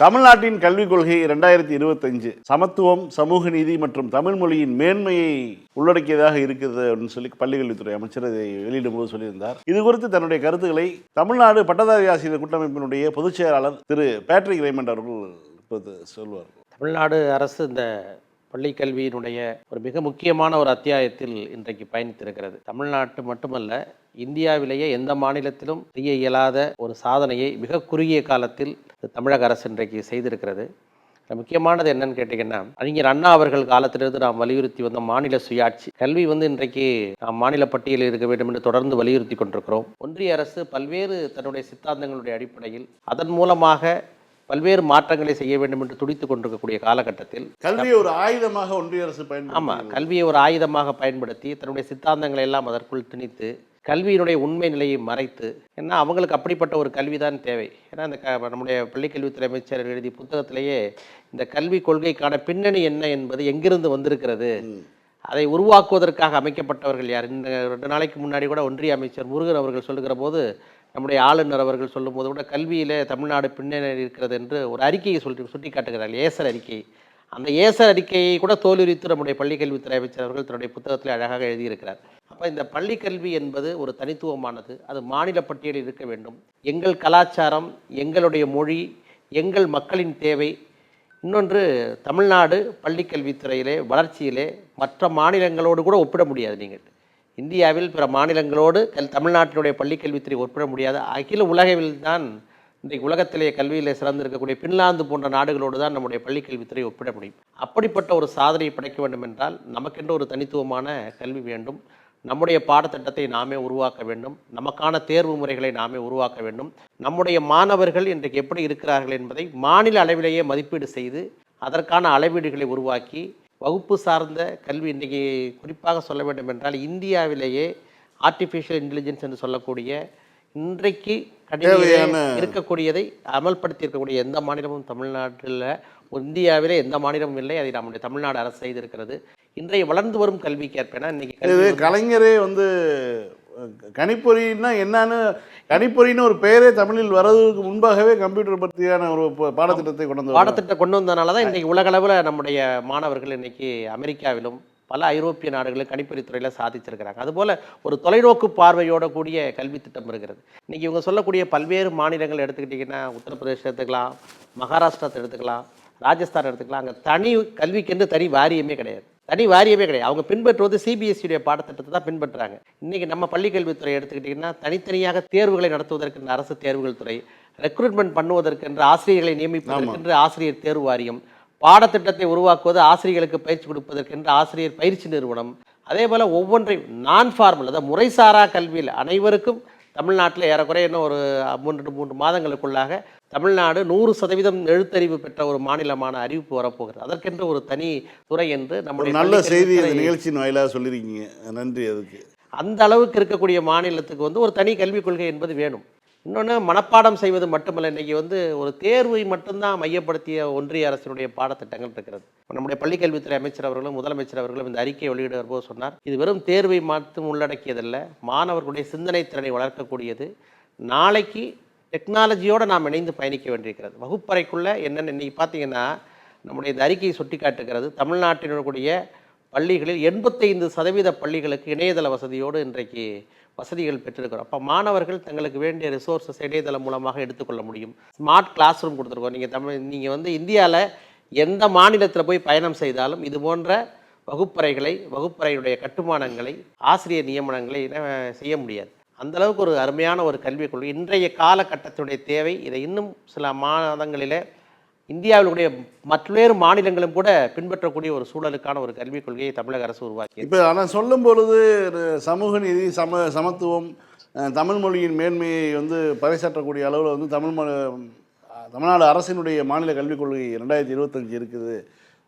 தமிழ்நாட்டின் கல்விக் கொள்கை இரண்டாயிரத்தி இருபத்தஞ்சு சமத்துவம் சமூக நீதி மற்றும் தமிழ் மொழியின் மேன்மையை உள்ளடக்கியதாக இருக்கிறது அப்படின்னு சொல்லி பள்ளிக்கல்வித்துறை அமைச்சர் இதை வெளியிடும் போது சொல்லியிருந்தார். இது குறித்து தன்னுடைய கருத்துக்களை தமிழ்நாடு பட்டதாரி ஆசிரியர் கூட்டமைப்பினுடைய பொதுச் செயலாளர் திரு பேட்ரிக் ரேமண்ட் அவர்கள் இப்போது சொல்வார். தமிழ்நாடு அரசு இந்த பள்ளி கல்வியினுடைய ஒரு மிக முக்கியமான ஒரு அத்தியாயத்தில் இன்றைக்கு பயணித்திருக்கிறது. தமிழ்நாட்டு மட்டுமல்ல இந்தியாவிலேயே எந்த மாநிலத்திலும் செய்ய இயலாத ஒரு சாதனையை மிக குறுகிய காலத்தில் தமிழக அரசு இன்றைக்கு செய்திருக்கிறது. முக்கியமானது என்னன்னு கேட்டிங்கன்னா அறிஞர் அண்ணா அவர்கள் காலத்திலிருந்து நாம் வலியுறுத்தி வந்த மாநில சுயாட்சி. கல்வி வந்து இன்றைக்கு நாம் மாநில பட்டியலில் இருக்க வேண்டும் என்று தொடர்ந்து வலியுறுத்தி கொண்டிருக்கிறோம். ஒன்றிய அரசு பல்வேறு தன்னுடைய சித்தாந்தங்களுடைய அடிப்படையில் அதன் மூலமாக பல்வேறு மாற்றங்களை செய்ய வேண்டும் என்று துடித்துக் கொண்டிருக்கக்கூடிய காலகட்டத்தில் கல்வியை ஒரு ஆயுதமாக ஒன்றிய அரசு ஆமாம் பயன்படுத்தி கல்வியை ஒரு ஆயுதமாக பயன்படுத்தி தன்னுடைய சித்தாந்தங்களை எல்லாம் அதற்குள் திணித்து கல்வியினுடைய உண்மை நிலையை மறைத்து ஏன்னா அவங்களுக்கு அப்படிப்பட்ட ஒரு கல்வி தான் தேவை. ஏன்னா இந்த க நம்முடைய பள்ளிக்கல்வித்துறை அமைச்சர் எழுதிய புத்தகத்திலேயே இந்த கல்வி கொள்கைக்கான பின்னணி என்ன என்பது எங்கிருந்து வந்திருக்கிறது? அதை உருவாக்குவதற்காக அமைக்கப்பட்டவர்கள் யார்? இந்த ரெண்டு நாளைக்கு முன்னாடி கூட ஒன்றிய அமைச்சர் முருகன் அவர்கள் சொல்லுகிற போது நம்முடைய ஆளுநர் அவர்கள் சொல்லும்போது கூட கல்வியிலே தமிழ்நாடு பின்னணி இருக்கிறது என்று ஒரு அறிக்கையை சொல்லி சுட்டி காட்டுகிறார்கள் ஏசர் அறிக்கை. அந்த ஏசர் அறிக்கையை கூட தோலுரித்து நம்முடைய பள்ளிக்கல்வித்துறை அமைச்சர் அவர்கள் தன்னுடைய புத்தகத்தில் அழகாக எழுதியிருக்கிறார். அப்போ இந்த பள்ளிக்கல்வி என்பது ஒரு தனித்துவமானது. அது மாநில பட்டியலில் இருக்க வேண்டும். எங்கள் கலாச்சாரம் எங்களுடைய மொழி எங்கள் மக்களின் தேவை. இன்னொன்று தமிழ்நாடு பள்ளிக்கல்வித்துறையிலே வளர்ச்சியிலே மற்ற மாநிலங்களோடு கூட ஒப்பிட முடியாது நீங்கள். இந்தியாவில் பிற மாநிலங்களோடு கல் தமிழ்நாட்டினுடைய பள்ளிக்கல்வித்துறை ஒப்பிட முடியாது. அகில உலகில் தான் இன்றைக்கு உலகத்திலே கல்வியில் சிறந்திருக்கக்கூடிய பின்லாந்து போன்ற நாடுகளோடு தான் நம்முடைய பள்ளிக்கல்வித்துறை ஒப்பிட முடியும். அப்படிப்பட்ட ஒரு சாதனையை படைக்க வேண்டும் என்றால் நமக்கென்று ஒரு தனித்துவமான கல்வி வேண்டும். நம்முடைய பாடத்திட்டத்தை நாமே உருவாக்க வேண்டும். நமக்கான தேர்வு முறைகளை நாமே உருவாக்க வேண்டும். நம்முடைய மாணவர்கள் இன்றைக்கு எப்படி இருக்கிறார்கள் என்பதை மாநில அளவிலேயே மதிப்பீடு செய்து அதற்கான அளவீடுகளை உருவாக்கி வகுப்பு சார்ந்த கல்வி இன்றைக்கி குறிப்பாக சொல்ல வேண்டும் என்றால் இந்தியாவிலேயே ஆர்டிஃபிஷியல் இன்டெலிஜென்ஸ் என்று சொல்லக்கூடிய இன்றைக்கு தேவையான- இருக்கக்கூடியதை அமல்படுத்தி இருக்கக்கூடிய எந்த மாநிலமும் தமிழ்நாட்டில் இந்தியாவிலே எந்த மாநிலமும் இல்லை. அதை நம்முடைய தமிழ்நாடு அரசு செய்திருக்கிறது. இன்றைய வளர்ந்து வரும் கல்விக்கேற்ப ஏன்னா இன்னைக்கு கலைஞரே வந்து கணிப்பொறின்னா என்னன்னு கணிப்பொறின்னு ஒரு பெயரே தமிழில் வர்றதுக்கு முன்பாகவே கம்ப்யூட்டர் பற்றியான ஒரு பாடத்திட்டத்தை கொண்டு வந்து பாடத்திட்டம் கொண்டு வந்தனால தான் இன்றைக்கி உலகளவில் நம்முடைய மாணவர்கள் இன்னைக்கு அமெரிக்காவிலும் பல ஐரோப்பிய நாடுகளில் கணிப்பொறித் துறையில் சாதிச்சிருக்கிறாங்க. அதுபோல் ஒரு தொலைநோக்கு பார்வையோட கூடிய கல்வி திட்டம் இருக்கிறது. இன்னைக்கு இவங்க சொல்லக்கூடிய பல்வேறு மாநிலங்கள் எடுத்துக்கிட்டிங்கன்னா உத்தரப்பிரதேசம் எடுத்துக்கலாம் மகாராஷ்டிரத்தை எடுத்துக்கலாம் ராஜஸ்தான் எடுத்துக்கலாம். அங்கே தனி கல்விக்கென்று தனி வாரியமே கிடையாது. தனி வாரியமே கிடையாது. அவங்க பின்பற்றுவது சிபிஎஸ்சியுடைய பாடத்திட்டத்தை தான் பின்பற்றுறாங்க. இன்னைக்கு நம்ம பள்ளிக்கல்வித்துறை எடுத்துக்கிட்டிங்கன்னா தனித்தனியாக தேர்வுகளை நடத்துவதற்கு அரசு தேர்வுகள் துறை ரெக்ரூட்மெண்ட் பண்ணுவதற்கென்று ஆசிரியர்களை நியமிப்பதற்கென்று ஆசிரியர் தேர்வு வாரியம் பாடத்திட்டத்தை உருவாக்குவது ஆசிரியர்களுக்கு பயிற்சி கொடுப்பதற்கென்று ஆசிரியர் பயிற்சி நிறுவனம். அதே போல் ஒவ்வொன்றையும் நான் ஃபார்மல் அதாவது முறைசாரா கல்வியில் அனைவருக்கும் தமிழ்நாட்டில் ஏறக்குறைய இன்னும் ஒரு மூன்று மூன்று மாதங்களுக்குள்ளாக தமிழ்நாடு நூறு சதவீதம் எழுத்தறிவு பெற்ற ஒரு மாநிலமான அறிவிப்பு வரப்போகிறது. அதற்கென்று ஒரு தனி துறை என்று நம்முடைய நல்ல செய்தி நிகழ்ச்சியின் வாயிலாக சொல்லியிருக்கீங்க. நன்றி அதுக்கு. அந்த அளவுக்கு இருக்கக்கூடிய மாநிலத்துக்கு வந்து ஒரு தனி கல்விக் கொள்கை என்பது வேணும். இன்னொன்று மனப்பாடம் செய்வது மட்டுமல்ல இன்றைக்கி வந்து ஒரு தேர்வை மட்டும்தான் மையப்படுத்திய ஒன்றிய அரசினுடைய பாடத்திட்டங்கள் இருக்கிறது. நம்முடைய பள்ளிக்கல்வித்துறை அமைச்சர் அவர்களும் முதலமைச்சர் அவர்களும் இந்த அறிக்கையை வெளியிட வரும்போது சொன்னார் இது வெறும் தேர்வை மட்டும் உள்ளடக்கியதல்ல மாணவர்களுடைய சிந்தனை திறனை வளர்க்கக்கூடியது. நாளைக்கு டெக்னாலஜியோடு நாம் இணைந்து பயணிக்க வேண்டியிருக்கிறது. வகுப்பறைக்குள்ளே என்னென்ன இன்றைக்கி பார்த்தீங்கன்னா நம்முடைய இந்த அறிக்கையை சுட்டி காட்டுகிறது தமிழ்நாட்டினுடைய பள்ளிகளில் எண்பத்தைந்து சதவீத பள்ளிகளுக்கு இணையதள வசதியோடு இன்றைக்கு வசதிகள் பெற்றிருக்கிறோம். அப்போ மாணவர்கள் தங்களுக்கு வேண்டிய ரிசோர்ஸஸ் இணையதளம் மூலமாக எடுத்துக்கொள்ள முடியும். ஸ்மார்ட் கிளாஸ் ரூம் கொடுத்துருக்கோம். நீங்கள் தமிழ் நீங்கள் வந்து இந்தியாவில் எந்த மாநிலத்தில் போய் பயணம் செய்தாலும் இது போன்ற வகுப்பறைகளை வகுப்பறையுடைய கட்டுமானங்களை ஆசிரியர் நியமனங்களை செய்ய முடியாது. அந்த அளவுக்கு ஒரு அருமையான ஒரு கல்விக் கொள்கை. இன்றைய காலகட்டத்தினுடைய தேவை. இதை இன்னும் சில மாதங்களில் இந்தியாவிலுடைய மற்றொரு மாநிலங்களும் கூட பின்பற்றக்கூடிய ஒரு சூழலுக்கான ஒரு கல்விக் கொள்கையை தமிழக அரசு உருவாக்கி. இப்போ ஆனால் சொல்லும் பொழுது சமூக நீதி சம சமத்துவம் தமிழ் மொழியின் மேன்மையை வந்து பறைசாற்றக்கூடிய அளவில் வந்து தமிழ் மொழி தமிழ்நாடு அரசினுடைய மாநில கல்விக் கொள்கை ரெண்டாயிரத்தி இருபத்தஞ்சு இருக்குது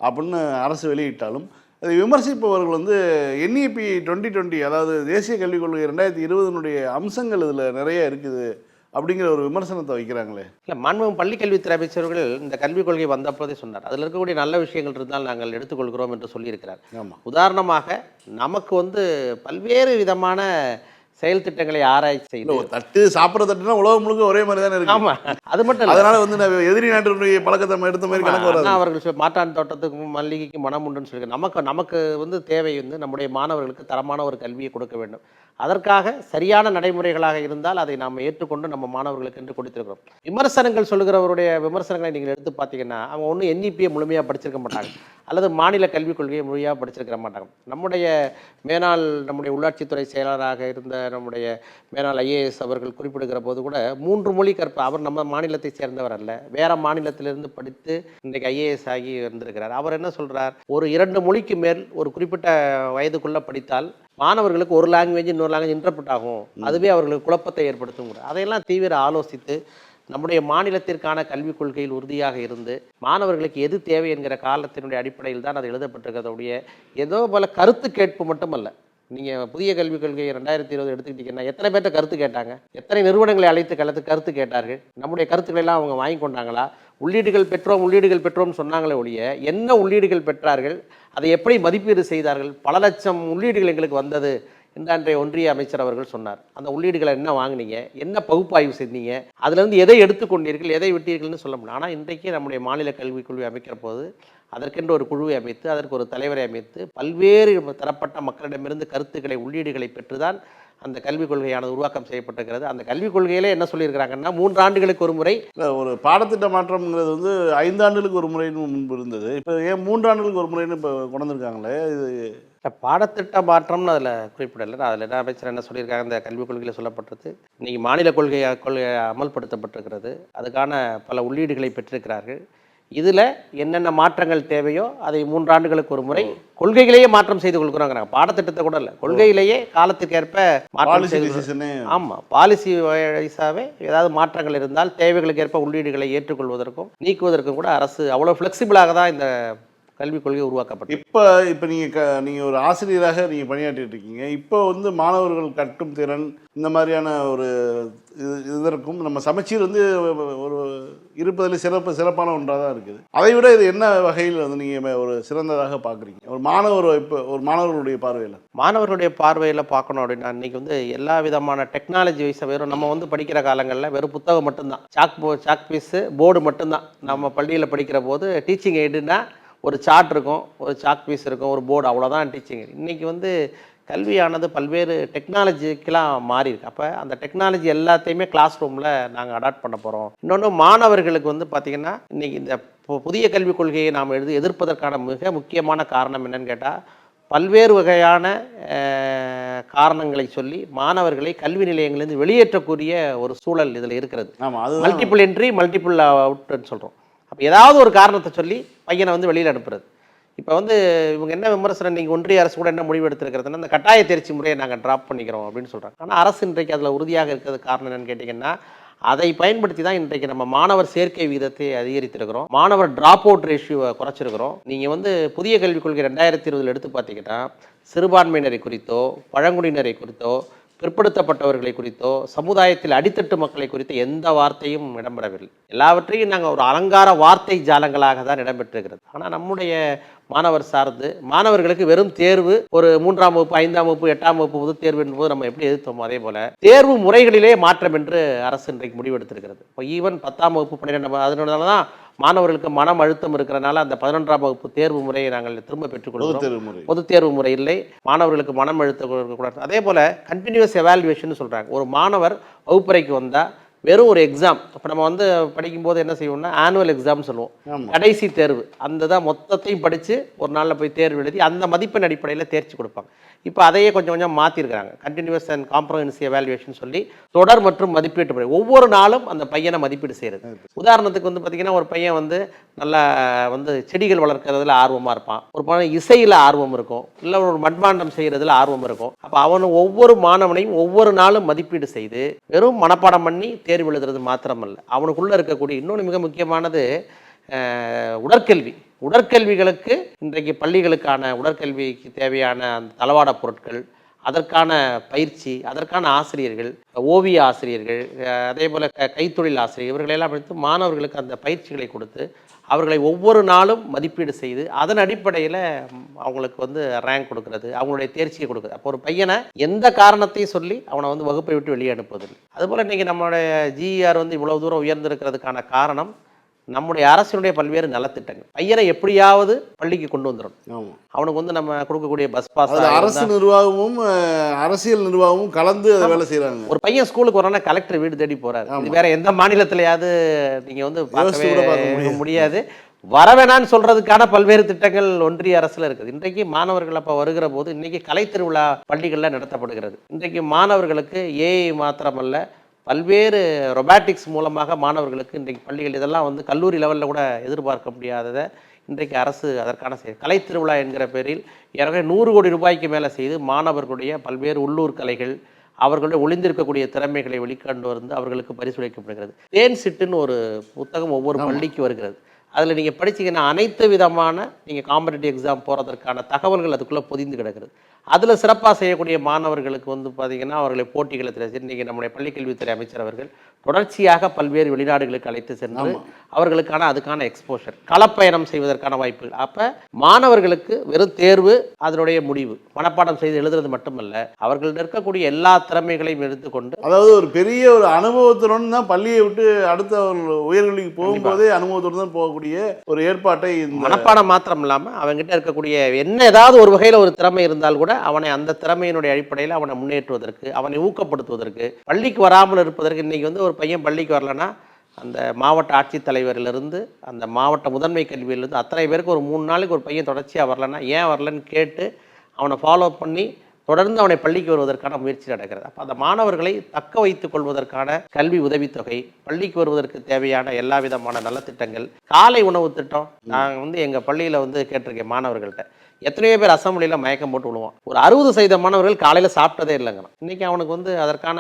அப்படின்னு அரசு வெளியிட்டாலும் அதை விமர்சிப்பவர்கள் வந்து என்இபி டுவெண்ட்டி டுவெண்ட்டி அதாவது தேசிய கல்விக் கொள்கை ரெண்டாயிரத்தி இருபதுனுடைய அம்சங்கள் இதில் நிறைய இருக்குது. அப்படிங்கிற ஒரு விமர்சனத்தை வைக்கிறாங்களே. இல்லை மாண்புமிகு பள்ளிக்கல்வித்துறை அமைச்சர்கள் இந்த கல்விக் கொள்கை வந்தப்போதே சொன்னார். அதில் இருக்கக்கூடிய நல்ல விஷயங்கள் இருந்தால் நாங்கள் எடுத்துக்கொள்கிறோம் என்று சொல்லியிருக்கிறார். உதாரணமாக நமக்கு வந்து பல்வேறு விதமான செயல் திட்டங்களை ஆராய்ச்சி ஒரு தட்டு சாப்பிட்ற தட்டுனா உலகம் முழுக்க ஒரே மாதிரி தானே இருக்கு. ஆமா. அது மட்டும் இல்ல. அதனால வந்து எதிரி நாட்டினுடைய பழக்கத்தை எடுத்த மாதிரி கணக்கு வராது. அவர்கள் மாட்டான் தோட்டத்துக்கும் மல்லிகைக்கு மனம் உண்டுன்னு சொல்லி நமக்கு நமக்கு வந்து தேவை வந்து நம்முடைய மாணவர்களுக்கு தரமான ஒரு கல்வியை கொடுக்க வேண்டும். அதற்காக சரியான நடைமுறைகளாக இருந்தால் அதை நாம் ஏற்றுக்கொண்டு நம்ம மாணவர்களுக்கு என்று கொடுத்திருக்கிறோம். விமர்சனங்கள் சொல்லுகிறவருடைய விமர்சனங்களை நீங்கள் எடுத்து பார்த்தீங்கன்னா அவங்க ஒன்றும் என்இபியை முழுமையாக படிச்சிருக்க மாட்டாங்க. அல்லது மாநில கல்விக் கொள்கையை முழுமையாக படிச்சிருக்க மாட்டாங்க. நம்முடைய மேனாள் நம்முடைய உள்ளாட்சித்துறை செயலாளராக இருந்த நம்முடைய மேனாள் ஐஏஎஸ் அவர்கள் குறிப்பிடுகிற போது கூட மூன்று மொழி கற்ப அவர் நம்ம மாநிலத்தை சேர்ந்தவர் அல்ல. வேற மாநிலத்திலிருந்து படித்து இன்றைக்கு ஐஏஎஸ் ஆகி வந்திருக்கிறார் அவர் என்ன சொல்கிறார் ஒரு இரண்டு மொழிக்கு மேல் ஒரு குறிப்பிட்ட வயதுக்குள்ளே படித்தால் மாணவர்களுக்கு ஒரு லாங்குவேஜ் இன்னொரு லாங்குவேஜ் இன்டர்பிரட் ஆகும். அதுவே அவர்களுக்கு குழப்பத்தை ஏற்படுத்தும் கூட அதையெல்லாம் தீவிர ஆலோசித்து நம்முடைய மாநிலத்திற்கான கல்விக் கொள்கையில் உறுதியாக இருந்து மாணவர்களுக்கு எது தேவை என்கிற காலத்தினுடைய அடிப்படையில் தான் அது எழுதப்பட்டிருக்கிறதுடைய ஏதோ போல கருத்து கேட்பு மட்டுமல்ல. நீங்கள் புதிய கல்விக் கொள்கை ரெண்டாயிரத்தி இருபது எடுத்துக்கிட்டீங்கன்னா எத்தனை பேர்த்த கருத்து கேட்டாங்க? எத்தனை நிறுவனங்களை அழைத்து கலத்து கருத்து கேட்டார்கள்? நம்முடைய கருத்துக்களை எல்லாம் அவங்க வாங்கி கொண்டாங்களா? உள்ளீடுகள் பெற்றோம் உள்ளீடுகள் பெற்றோம்னு சொன்னாங்களே ஒழிய என்ன உள்ளீடுகள் பெற்றார்கள்? அதை எப்படி மதிப்பீடு செய்தார்கள்? பல லட்சம் உள்ளீடுகள் எங்களுக்கு வந்தது என்று அன்றைய ஒன்றிய அமைச்சர் அவர்கள் சொன்னார். அந்த உள்ளீடுகளை என்ன வாங்குனீங்க? என்ன பகுப்பாய்வு செஞ்சீங்க? அதுலேருந்து எதை எடுத்துக்கொண்டீர்கள்? எதை விட்டீர்கள்னு சொல்ல முடியும் ஆனால் இன்றைக்கு நம்முடைய மாநில கல்விக் குழு அமைக்கிற போது அதற்கென்று ஒரு குழுவை அமைத்து அதற்கு ஒரு தலைவரை அமைத்து பல்வேறு தரப்பட்ட மக்களிடமிருந்து கருத்துக்களை உள்ளீடுகளை பெற்றுதான் அந்த கல்விக் கொள்கையானது உருவாக்கம் செய்யப்பட்டிருக்கிறது. அந்த கல்விக் கொள்கையிலே என்ன சொல்லியிருக்கிறாங்கன்னா மூன்று ஆண்டுகளுக்கு ஒரு முறை. ஒரு பாடத்திட்ட மாற்றம்ங்கிறது வந்து ஐந்தாண்டுகளுக்கு ஒரு முறைன்னு முன்பு இருந்தது. இப்போ ஏன் மூன்றாண்டுகளுக்கு ஒரு முறைன்னு இப்போ கொண்டு வந்திருக்காங்களே இது பாடத்திட்ட மாற்றம்னு அதில் குறிப்பிடலை. அதில் என்ன அமைச்சர் என்ன சொல்லியிருக்காங்க இந்த கல்விக் கொள்கையில் சொல்லப்பட்டது இன்னைக்கு மாநில கொள்கை கொள்கை அமல்படுத்தப்பட்டிருக்கிறது. அதுக்கான பல உள்ளீடுகளை பெற்றிருக்கிறார்கள். இதில் என்னென்ன மாற்றங்கள் தேவையோ அதை மூன்றாண்டுகளுக்கு ஒரு முறை கொள்கைகளையே மாற்றம் செய்து கொள்கிறாங்கிறாங்க பாடத்திட்டத்தை கூட இல்லை. கொள்கையிலேயே காலத்துக்கேற்ப மாற்றம் செய்து ஆமாம் பாலிசி வைஸாகவே ஏதாவது மாற்றங்கள் இருந்தால் தேவைகளுக்கு ஏற்ப உள்ளீடுகளை ஏற்றுக்கொள்வதற்கும் நீக்குவதற்கும் கூட அரசு அவ்வளோ ஃப்ளெக்சிபிளாக தான் இந்த கல்விக் கொள்கை உருவாக்கப்பட்டது. இப்போ இப்போ நீங்கள் க நீங்கள் ஒரு ஆசிரியராக நீங்கள் பணியாற்றிட்டு இருக்கீங்க. இப்போ வந்து மாணவர்கள் கட்டும் திறன் இந்த மாதிரியான ஒரு இது இதற்கும் நம்ம சமச்சீர் வந்து ஒரு இருப்பதில் சிறப்பு சிறப்பான ஒன்றாக தான் இருக்குது. அதை விட இது என்ன வகையில் வந்து நீங்கள் ஒரு சிறந்ததாக பார்க்குறீங்க? ஒரு மாணவர் இப்போ ஒரு மாணவர்களுடைய பார்வையில். மாணவர்களுடைய பார்வையில் பார்க்கணும் அப்படின்னா இன்னைக்கு வந்து எல்லா விதமான டெக்னாலஜி வைஸாக வெறும் நம்ம வந்து படிக்கிற காலங்களில் வெறும் புத்தகம் மட்டும்தான். சாக் போ சாக் பீஸு போர்டு மட்டும்தான். நம்ம பள்ளியில் படிக்கிற போது டீச்சிங் எய்டுனா ஒரு சார்ட் இருக்கும் ஒரு சாக் பீஸ் இருக்கும் ஒரு போர்டு அவ்வளோதான் டீச்சிங் இன்றைக்கி வந்து கல்வியானது பல்வேறு டெக்னாலஜிக்கெலாம் மாறி இருக்கு அப்போ அந்த டெக்னாலஜி எல்லாத்தையுமே கிளாஸ் ரூமில் நாங்கள் அடாப்ட் பண்ண போகிறோம் இன்னொன்று மாணவர்களுக்கு வந்து பார்த்திங்கன்னா இன்றைக்கி இந்த புதிய கல்விக் கொள்கையை நாம் எழுதி எதிர்ப்பதற்கான மிக முக்கியமான காரணம் என்னன்னு கேட்டால் பல்வேறு வகையான காரணங்களை சொல்லி மாணவர்களை கல்வி நிலையங்களிலிருந்து வெளியேற்றக்கூடிய ஒரு சூழல் இதில் இருக்கிறது. ஆமாம் அது மல்டிபிள் என்ட்ரி மல்டிபிள் அவுட்னு சொல்கிறோம் அப்போ ஏதாவது ஒரு காரணத்தை சொல்லி பையனை வந்து வெளியில் அனுப்புறது. இப்போ வந்து இவங்க என்ன விமர்சனம் நீங்கள் ஒன்றிய அரசு கூட என்ன முடிவு எடுத்திருக்கிறதுன்னா இந்த கட்டாய தேர்ச்சி முறையை நாங்கள் ட்ராப் பண்ணிக்கிறோம் அப்படின்னு சொல்கிறாங்க ஆனால் அரசு இன்றைக்கு அதில் உறுதியாக இருக்கிறது காரணம் என்னன்னு கேட்டிங்கன்னா அதை பயன்படுத்தி தான் இன்றைக்கு நம்ம மாணவர் சேர்க்கை விகிதத்தை அதிகரித்திருக்கிறோம். மாணவர் ட்ராப் அவுட் ரேஷியோவை குறைச்சிருக்கிறோம். நீங்கள் வந்து புதிய கல்விக் கொள்கை ரெண்டாயிரத்தி இருபதில் எடுத்து பார்த்தீங்கன்னா சிறுபான்மையினரை குறித்தோ பழங்குடியினரை குறித்தோ பிற்படுத்தப்பட்டவர்களை குறித்தோ சமுதாயத்தில் அடித்தட்டு மக்களை குறித்து எந்த வார்த்தையும் இடம்பெறவில்லை. எல்லாவற்றையும் நாங்கள் ஒரு அலங்கார வார்த்தை ஜாலங்களாக தான் இடம்பெற்றிருக்கிறது. ஆனால் நம்முடைய மாணவர் சார்ந்து மாணவர்களுக்கு வெறும் தேர்வு ஒரு மூன்றாம் வகுப்பு ஐந்தாம் வகுப்பு எட்டாம் வகுப்பு பொது தேர்வு என்பது நம்ம எப்படி எதிர்த்தோமோ அதே போல தேர்வு முறைகளிலே மாற்றம் என்று அரசு இன்றைக்கு முடிவெடுத்திருக்கிறது. இப்போ ஈவன் பத்தாம் வகுப்பு பன்னிரெண்டாம் அதனால தான் மாணவர்களுக்கு மனம் அழுத்தம் இருக்கிறனால அந்த பதினொன்றாம் வகுப்பு தேர்வு முறையை நாங்கள் திரும்ப பொது பெற்றுக்கொள்கிறோம் தேர்வு முறை. பொதுத் தேர்வு முறை இல்லை. மாணவர்களுக்கு மனம் அழுத்தம் இருக்கக்கூடாது அதே போல் கண்டினியூஸ் எவாலுவேஷன் சொல்கிறாங்க ஒரு மாணவர் வகுப்பறைக்கு வந்தால் வெறும் ஒரு எக்ஸாம் இப்போ நம்ம வந்து படிக்கும்போது என்ன செய்வோம்னா ஆனுவல் எக்ஸாம் சொல்லுவோம். கடைசி தேர்வு. அந்த தான் மொத்தத்தையும் படித்து ஒரு நாளில் போய் தேர்வு எழுதி அந்த மதிப்பெண் அடிப்படையில் தேர்ச்சி கொடுப்பாங்க. இப்போ அதையே கொஞ்சம் கொஞ்சம் மாற்றிருக்கிறாங்க கண்டினியூஸ் அண்ட் காம்ப்ரஹென்சிவ் எவாலுவேஷன் சொல்லி தொடர் மற்றும் மதிப்பீட்டு முறை. ஒவ்வொரு நாளும் அந்த பையனை மதிப்பீடு செய்கிறது உதாரணத்துக்கு வந்து பார்த்திங்கன்னா ஒரு பையன் வந்து நல்லா வந்து செடிகள் வளர்க்கறதுல ஆர்வமாக இருப்பான். ஒரு பையன் இசையில் ஆர்வம் இருக்கும். இல்லை ஒரு மண்பாண்டம் செய்கிறதுல ஆர்வம் இருக்கும். அப்போ அவன் ஒவ்வொரு மாணவனையும் ஒவ்வொரு நாளும் மதிப்பீடு செய்து வெறும் மனப்பாடம் பண்ணி தேர்வு எழுதுறது மாத்திரமல்ல. அவனுக்குள்ளே இருக்கக்கூடிய இன்னொன்று மிக முக்கியமானது உடற்கல்வி. உடற்கல்விகளுக்கு இன்றைக்கு பள்ளிகளுக்கான உடற்கல்விக்கு தேவையான அந்த தளவாட பொருட்கள் அதற்கான பயிற்சி அதற்கான ஆசிரியர்கள் ஓவிய ஆசிரியர்கள் அதே போல் க கைத்தொழில் ஆசிரியர் இவர்களெல்லாம் எடுத்து மாணவர்களுக்கு அந்த பயிற்சிகளை கொடுத்து அவர்களை ஒவ்வொரு நாளும் மதிப்பீடு செய்து அதன் அடிப்படையில் அவங்களுக்கு வந்து ரேங்க் கொடுக்கறது அவங்களுடைய தேர்ச்சியை கொடுக்குறது. அப்போ ஒரு பையனை எந்த காரணத்தையும் சொல்லி அவனை வந்து வகுப்பை விட்டு வெளியே அனுப்புவதில்லை. அதுபோல் இன்றைக்கி நம்மளுடைய ஜிஆர் வந்து இவ்வளோ தூரம் உயர்ந்திருக்கிறதுக்கான காரணம் நம்முடைய அரசினுடைய பல்வேறு நலத்திட்டங்கள். பையனை எப்படியாவது பள்ளிக்கு கொண்டு வந்துடணும். ஆமாம் அவனுக்கு வந்து நம்ம கொடுக்கக்கூடிய பஸ் பாஸ் அரசு நிர்வாகமும் அரசியல் நிர்வாகமும் கலந்து அதை வேலை செய்கிறாங்க ஒரு பையன் ஸ்கூலுக்கு வரானா கலெக்டர் வீடு தேடி போறாரு. வேற எந்த மாநிலத்திலயாவது நீங்க வந்து பார்க்கவே முடியாது. முடியாது. வரவேணான்னு சொல்றதுக்கான பல்வேறு திட்டங்கள் ஒன்றிய அரசுல இருக்குது. இன்றைக்கு மாணவர்கள் அப்ப வருகிற போது இன்னைக்கு கலை திருவிழா பள்ளிகள்ல நடத்தப்படுகிறது. இன்றைக்கு மாணவர்களுக்கு ஏஐ மாத்திரமல்ல பல்வேறு ரொபாட்டிக்ஸ் மூலமாக மாணவர்களுக்கு இன்றைக்கு பள்ளிகள் இதெல்லாம் வந்து கல்லூரி லெவலில் கூட எதிர்பார்க்க முடியாததை இன்றைக்கு அரசு அதற்கான செய் கலை திருவிழா என்கிற பேரில் ஏற்கனவே நூறு கோடி ரூபாய்க்கு மேலே செய்து மாணவர்களுடைய பல்வேறு உள்ளூர் கலைகள் அவர்களுடைய ஒளிந்திருக்கக்கூடிய திறமைகளை வெளிக்கொண்டு வந்து அவர்களுக்கு பரிசளிக்கப்படுகிறது தேன் சிட்டுன்னு ஒரு புத்தகம் ஒவ்வொரு பள்ளிக்கு வருகிறது. அதில் நீங்கள் படிச்சீங்கன்னா அனைத்து விதமான நீங்கள் காம்படிட்டிவ் எக்ஸாம் போகிறதற்கான தகவல்கள் அதுக்குள்ளே பொதிந்து கிடக்கிறது அதில் சிறப்பாக செய்யக்கூடிய மாணவர்களுக்கு வந்து பார்த்தீங்கன்னா அவர்களை போட்டிகளை தெரிஞ்சு இன்றைக்கி நம்முடைய பள்ளிக்கல்வித்துறை அமைச்சர் அவர்கள் தொடர்ச்சியாக பல்வேறு வெளிநாடுகளுக்கு அழைத்து சென்று அவர்களுக்கான அதுக்கான எக்ஸ்போஷர் களப்பயணம் செய்வதற்கான வாய்ப்புகள். அப்போ மாணவர்களுக்கு வெறும் தேர்வு அதனுடைய முடிவு மனப்பாடம் செய்து எழுதுறது மட்டுமல்ல அவர்கள்ட்ட இருக்கக்கூடிய எல்லா திறமைகளையும் எடுத்துக்கொண்டு அதாவது ஒரு பெரிய ஒரு அனுபவத்துடன் தான் பள்ளியை விட்டு அடுத்த உயர்கல்விக்கு போகும்போதே அனுபவத்துடன் தான் போகக்கூடிய ஒரு ஏற்பாட்டை மனப்பாடம் மாத்திரம் இல்லாமல் அவங்ககிட்ட இருக்கக்கூடிய என்ன ஏதாவது ஒரு வகையில் ஒரு திறமை இருந்தால் கூட அவனை அந்த திறமையினுடைய அடிப்படையில் அவனை முன்னேற்றுவதற்கு அவனை ஊக்கப்படுத்துவதற்கு பள்ளிக்கு வராமல் இருப்பதற்கு இன்னைக்கு வந்து ஒரு பையன் பள்ளிக்கு வரலன்னா அந்த மாவட்ட ஆட்சித்தலைவரிலிருந்து அந்த மாவட்ட முதன்மை கல்வியிலிருந்து அத்தனை பேருக்கு ஒரு மூணு நாளைக்கு ஒரு பையன் தொடர்ச்சியாக வரலன்னா ஏன் வரலன்னு கேட்டு அவனை ஃபாலோ பண்ணி தொடர்ந்து அவனை பள்ளிக்கு வருவதற்கான முயற்சி நடக்கிறது. அப்போ அந்த மாணவர்களை தக்க வைத்துக் கொள்வதற்கான கல்வி உதவித்தொகை பள்ளிக்கு வருவதற்கு தேவையான எல்லா விதமான நலத்திட்டங்கள் காலை உணவு திட்டம். நான் வந்து எங்கள் பள்ளியில் வந்து கேட்டிருக்கேன் மாணவர்கள்ட்ட. எத்தனையோ பேர் அசம்பிளியில் மயக்கம் போட்டு விழுவான். ஒரு அறுபது சதவீத மாணவர்கள் காலையில் சாப்பிட்டதே இல்லைங்கிறான் இன்றைக்கி அவனுக்கு வந்து அதற்கான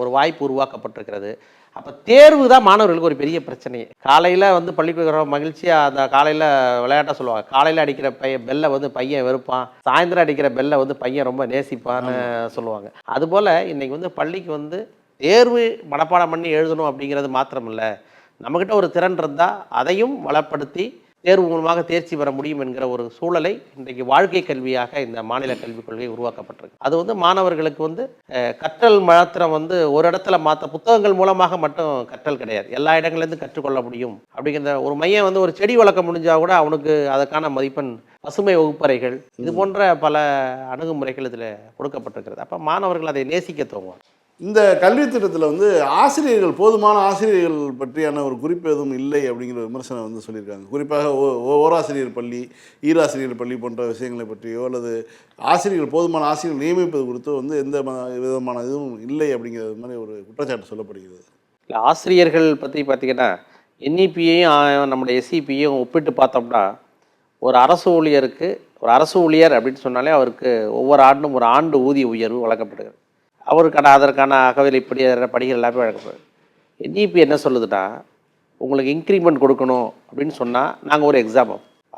ஒரு வாய்ப்பு உருவாக்கப்பட்டிருக்கிறது. அப்போ தேர்வு தான் மாணவர்களுக்கு ஒரு பெரிய பிரச்சனையே. காலையில் வந்து பள்ளிக்கு வர மகிழ்ச்சியாக அந்த காலையில் விளையாட்டாக சொல்லுவாங்க. காலையில் அடிக்கிற பையன் பெல்லை வந்து பையன் வெறுப்பான். சாயந்தரம் அடிக்கிற பெல்லை வந்து பையன் ரொம்ப நேசிப்பான்னு சொல்லுவாங்க. அதுபோல் இன்னைக்கு வந்து பள்ளிக்கு வந்து தேர்வு மனப்பாடம் பண்ணி எழுதணும் அப்படிங்கிறது மாத்திரமில்ல. நம்மக்கிட்ட ஒரு திறன் இருந்தால் அதையும் வளப்படுத்தி தேர்வு மூலமாக தேர்ச்சி பெற முடியும் என்கிற ஒரு சூழலை இன்றைக்கு வாழ்க்கை கல்வியாக இந்த மாநில கல்விக் கொள்கை உருவாக்கப்பட்டிருக்கு. அது வந்து மாணவர்களுக்கு வந்து கற்றல் மாத்திரம் வந்து ஒரு இடத்துல மாற்ற புத்தகங்கள் மூலமாக மட்டும் கற்றல் கிடையாது. எல்லா இடங்கள்லேருந்து கற்றுக்கொள்ள முடியும். அப்படிங்கிற ஒரு மையம் வந்து ஒரு செடி வளர்க்க முடிஞ்சா கூட அவனுக்கு அதற்கான மதிப்பெண் பசுமை வகுப்பறைகள் இது போன்ற பல அணுகுமுறைகள் இதில் கொடுக்கப்பட்டிருக்கிறது. அப்போ மாணவர்கள் அதை நேசிக்க துவங்குவாங்க இந்த கல்வி திட்டத்தில் வந்து ஆசிரியர்கள் போதுமான ஆசிரியர்கள் பற்றியான ஒரு குறிப்பு எதுவும் இல்லை அப்படிங்கிற விமர்சனம் வந்து சொல்லியிருக்காங்க. குறிப்பாக ஓ- ஓ- ஓராசிரியர் பள்ளி ஈராசிரியர் பள்ளி போன்ற விஷயங்களை பற்றியோ அல்லது ஆசிரியர்கள் போதுமான ஆசிரியர்கள் நியமிப்பது குறித்தோ வந்து எந்த விதமான இதுவும் இல்லை அப்படிங்கிறது மாதிரி ஒரு குற்றச்சாட்டு சொல்லப்படுகிறது. இல்லை ஆசிரியர்கள் பற்றி பார்த்தீங்கன்னா என்இபியையும் நம்முடைய எஸ்இபியையும் ஒப்பிட்டு பார்த்தோம்னா ஒரு அரசு ஊழியருக்கு ஒரு அரசு ஊழியர் அப்படின்னு சொன்னாலே அவருக்கு ஒவ்வொரு ஆண்டும் ஒரு ஆண்டு ஊதிய உயர்வு வழங்கப்படுகிறது. அவருக்கான அதற்கான அகவிலை இப்படி படிகள் எல்லாமே வழங்கப்படுது என்இபி என்ன சொல்லுதுன்னா உங்களுக்கு இன்க்ரிமெண்ட் கொடுக்கணும் அப்படின்னு சொன்னால் நாங்கள் ஒரு எக்ஸாம்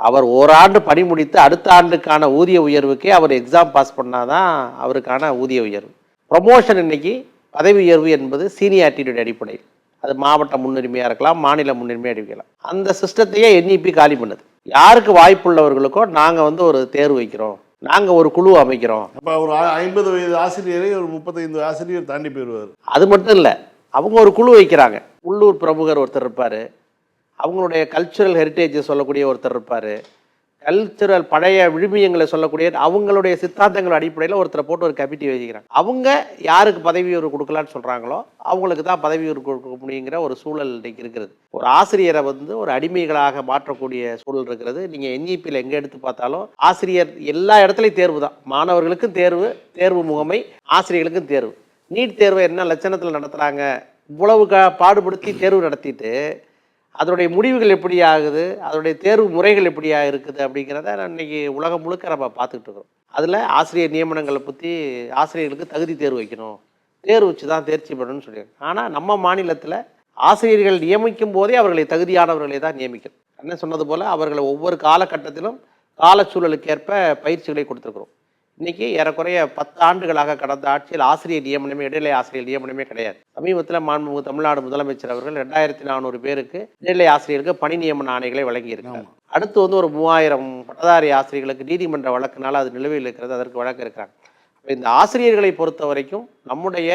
அவர் ஓராண்டு பணி முடித்து அடுத்த ஆண்டுக்கான ஊதிய உயர்வுக்கே அவர் எக்ஸாம் பாஸ் பண்ணால் தான் அவருக்கான ஊதிய உயர்வு. ப்ரொமோஷன் இன்னைக்கு பதவி உயர்வு என்பது சீனியாரிட்டியுடைய அடிப்படையில். அது மாவட்ட முன்னுரிமையாக இருக்கலாம் மாநில முன்னுரிமையாக அறிவிக்கலாம் அந்த சிஸ்டத்தையே என்இபி காலி பண்ணுது. யாருக்கு வாய்ப்புள்ளவர்களுக்கோ நாங்கள் வந்து ஒரு தேர்வு வைக்கிறோம். நாங்கள் ஒரு குழு அமைக்கிறோம். அப்போ ஒரு ஐம்பது வயது ஆசிரியரை ஒரு முப்பத்தைந்து ஆசிரியர் தாண்டி போயிடுவார். அது மட்டும் இல்லை அவங்க ஒரு குழு வைக்கிறாங்க. உள்ளூர் பிரமுகர் ஒருத்தர் இருப்பார். அவங்களுடைய கல்ச்சுரல் ஹெரிட்டேஜை சொல்லக்கூடிய ஒருத்தர் இருப்பார். கல்ச்சுரல் பழைய விழுமியங்களை சொல்லக்கூடிய அவங்களுடைய சித்தாந்தங்கள் அடிப்படையில் ஒருத்தரை போட்டு ஒரு கமிட்டி வச்சுக்கிறாங்க அவங்க யாருக்கு பதவி உயர்வு கொடுக்கலான்னு சொல்கிறாங்களோ அவங்களுக்கு தான் பதவி உயர்வு கொடுக்க முடியுங்கிற ஒரு சூழல் இன்றைக்கு இருக்கிறது. ஒரு ஆசிரியரை வந்து ஒரு அடிமைகளாக மாற்றக்கூடிய சூழல் இருக்கிறது. நீங்கள் என்இபியில் எங்கே எடுத்து பார்த்தாலும் ஆசிரியர் எல்லா இடத்துலையும் தேர்வு தான். மாணவர்களுக்கும் தேர்வு தேர்வு முகமை ஆசிரியர்களுக்கும் தேர்வு. நீட் தேர்வை என்ன லட்சணத்தில் நடத்துகிறாங்க இவ்வளவு க பாடுபடுத்தி தேர்வு நடத்திட்டு அதனுடைய முடிவுகள் எப்படி ஆகுது அதனுடைய தேர்வு முறைகள் எப்படியா இருக்குது அப்படிங்கிறத இன்றைக்கி உலகம் முழுக்க நம்ம பார்த்துக்கிட்டு இருக்கிறோம். அதில் ஆசிரியர் நியமனங்களை பற்றி ஆசிரியர்களுக்கு தகுதி தேர்வு வைக்கணும். தேர்வு வச்சு தான் தேர்ச்சி பெறணும்னு சொல்லியிருக்காங்க. ஆனால் நம்ம மாநிலத்தில் ஆசிரியர்கள் நியமிக்கும் போதே அவர்களை தகுதியானவர்களை தான் நியமிக்கணும். என்ன சொன்னது போல் அவர்களை ஒவ்வொரு காலகட்டத்திலும் காலச்சூழலுக்கு ஏற்ப பயிற்சிகளை கொடுத்துருக்குறோம். இன்னைக்கு ஏறக்குறைய பத்து ஆண்டுகளாக கடந்த ஆட்சியில் ஆசிரியர் நியமனமே இடைநிலை ஆசிரியர் நியமனமே கிடையாது. சமீபத்தில் மாண்புமிகு தமிழ்நாடு முதலமைச்சர் அவர்கள் ரெண்டாயிரத்தி நானூறு பேருக்கு இடைநிலை ஆசிரியருக்கு பணி நியமன ஆணைகளை வழங்கியிருக்காங்க அடுத்து வந்து ஒரு மூவாயிரம் பட்டதாரி ஆசிரியர்களுக்கு நீதிமன்ற வழக்குனால அது நிலுவையில் இருக்கிறது அதற்கு வழக்கு இருக்கிறாங்க. இந்த ஆசிரியர்களை பொறுத்த வரைக்கும் நம்முடைய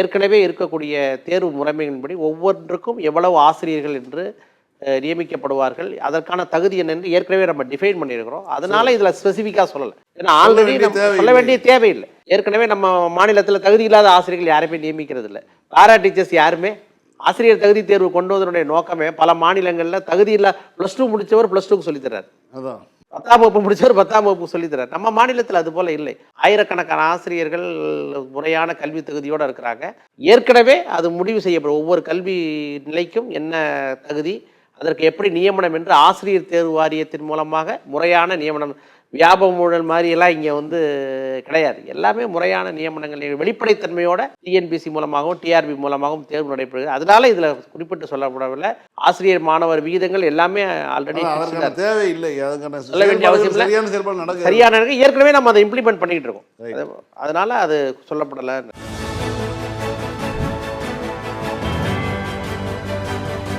ஏற்கனவே இருக்கக்கூடிய தேர்வு முறைமையின்படி ஒவ்வொன்றுக்கும் எவ்வளவு ஆசிரியர்கள் என்று நியமிக்கப்படுவார்கள். அதற்கான தகுதி என்ன என்று ஏற்கனவே நம்ம டிஃபைன் பண்ணியிருக்கிறோம். அதனால இதுல ஸ்பெசிஃபிக்காக சொல்லலை. ஏன்னா ஆல்ரெடி சொல்ல. வேண்டிய தேவையில்லை. ஏற்கனவே நம்ம மாநிலத்துல தகுதி இல்லாத ஆசிரியர்கள் யாருமே நியமிக்கிறது இல்லை பாரா டீச்சர்ஸ் யாருமே ஆசிரியர் தகுதி தேர்வு கொண்டு வந்ததனுடைய நோக்கமே பல மாநிலங்கள்ல தகுதி இல்ல ப்ளஸ் டூ முடிச்சவர் ப்ளஸ் டூக்கு சொல்லித்தராரு அதான். பத்தாம் வகுப்பு முடிச்சவர் பத்தாம் வகுப்பு சொல்லித்தரார் நம்ம மாநிலத்தில் அது போல இல்லை. ஆயிரக்கணக்கான ஆசிரியர்கள் முறையான கல்வி தகுதியோடு இருக்கிறாங்க. ஏற்கனவே அது முடிவு செய்யப்படும். ஒவ்வொரு கல்வி நிலைக்கும் என்ன தகுதி அதற்கு எப்படி நியமனம் என்று ஆசிரியர் தேர்வு வாரியத்தின் மூலமாக முறையான நியமனம் வியாபக ஊழல் மாதிரி எல்லாம் இங்கே வந்து கிடையாது. எல்லாமே முறையான நியமனங்கள். வெளிப்படைத்தன்மையோட டிஎன்பிசி மூலமாகவும் டிஆர்பி மூலமாகவும் தேர்வு நடைபெறுகிறது. அதனால இதில் குறிப்பிட்டு சொல்லப்படவில்லை. ஆசிரியர் மாணவர் விகிதங்கள் எல்லாமே ஆல்ரெடி அதான் அதற்கான தேவை இல்லை அதுக்கான சொல்ல வேண்டிய அவசியம் இல்லை. சரியான. ஏற்கனவே நம்ம அதை இம்ப்ளிமெண்ட் பண்ணிட்டு இருக்கோம். அது- அதனால அது சொல்லப்படலை.